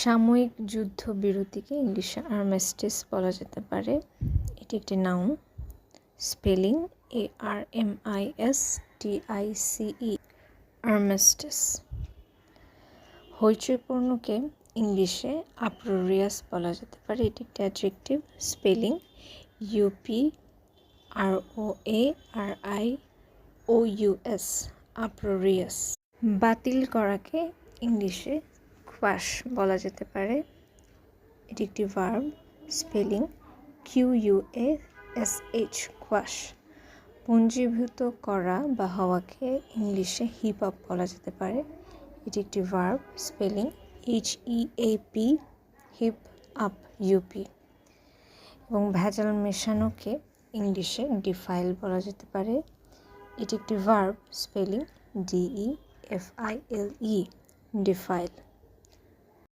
সাময়িক যুদ্ধবিরতিকে ইংলিশে আর্মেস্টিস বলা যেতে পারে। এটি একটি noun. Spelling A R M I S T I C E, armistice. হইচইপূর্ণকে ইংলিশে আপ্রোরিয়াস বলা যেতে পারে। এটি একটি adjective. Spelling U P R O A R I O U S uproarious. বাতিল করাকে ইংলিশে ক্বাশ বলা যেতে পারে। এটি একটি verb, spelling Q U A S H quash পুঞ্জীভূত করা বা হওয়াকে ইংলিশে হিপ আপ বলা যেতে পারে। এটি একটি verb, spelling H E A P heap up U P এবং ভেজাল মেশানোকে ইংলিশে ডিফাইল বলা যেতে পারে। এটি একটি verb, spelling D E F I L E defile